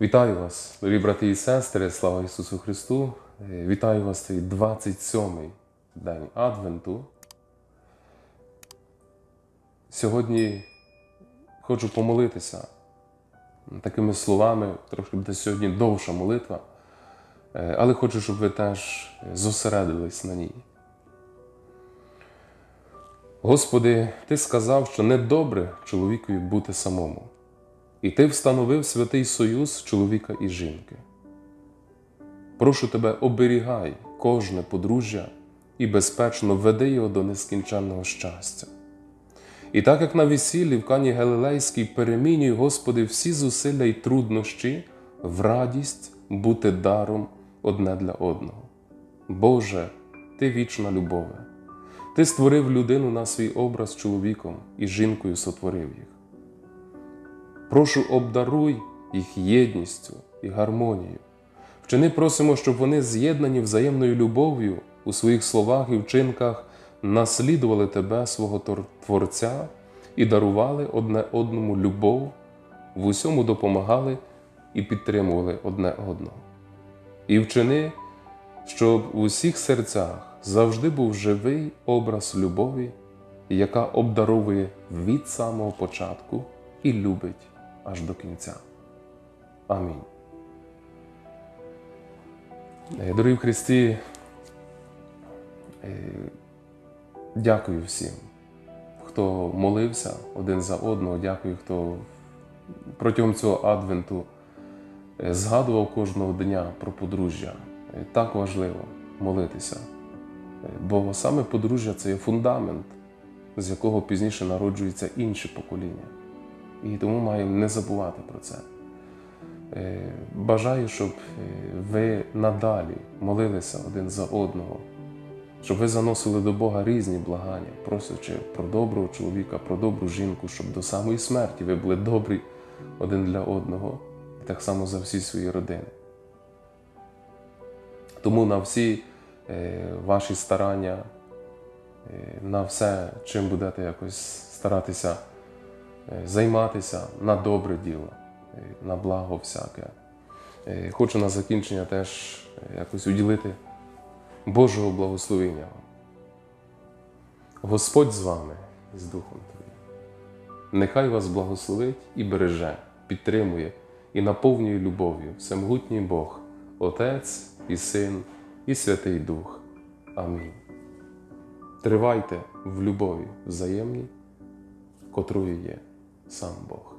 Вітаю вас, дорогі брати і сестри, слава Ісусу Христу! Е, Вітаю вас цей 27-й день Адвенту. Сьогодні хочу помолитися такими словами, трошки буде сьогодні довша молитва, е, але хочу, щоб ви теж зосередились на ній. Господи, Ти сказав, що недобре чоловікові бути самому. І ти встановив святий союз чоловіка і жінки. Прошу тебе, оберігай кожне подружжя і безпечно веди його до нескінченного щастя. І так як на весіллі в Кані Галилейській перемінюй, Господи, всі зусилля й труднощі в радість бути даром одне для одного. Боже, Ти вічна любове, Ти створив людину на свій образ чоловіком і жінкою сотворив їх. Прошу, обдаруй їх єдністю і гармонією. Вчини просимо, щоб вони з'єднані взаємною любов'ю у своїх словах і вчинках наслідували Тебе, свого Творця, і дарували одне одному любов, в усьому допомагали і підтримували одне одного. І вчини, щоб у усіх серцях завжди був живий образ любові, яка обдаровує від самого початку і любить аж до кінця. Амінь. Дорогі в Христі, дякую всім, хто молився один за одного, дякую, хто протягом цього адвенту згадував кожного дня про подружжя. Так важливо молитися. Бо саме подружжя це є фундамент, з якого пізніше народжуються інші покоління. І тому маємо не забувати про це. Е, Бажаю, щоб е, ви надалі молилися один за одного, щоб ви заносили до Бога різні благання, просячи про доброго чоловіка, про добру жінку, щоб до самої смерті ви були добрі один для одного, і так само за всі свої родини. Тому на всі е, ваші старання, на все, чим будете якось старатися займатися на добре діло, е, на благо всяке. Е, Хочу на закінчення теж е, якось уділити Божого благословення вам. Господь з вами з Духом Твоїм. Нехай вас благословить і береже, підтримує і наповнює любов'ю всемогутній Бог, Отець і Син, і Святий Дух. Амінь. Тривайте в любові взаємній, котрою є сам Бог.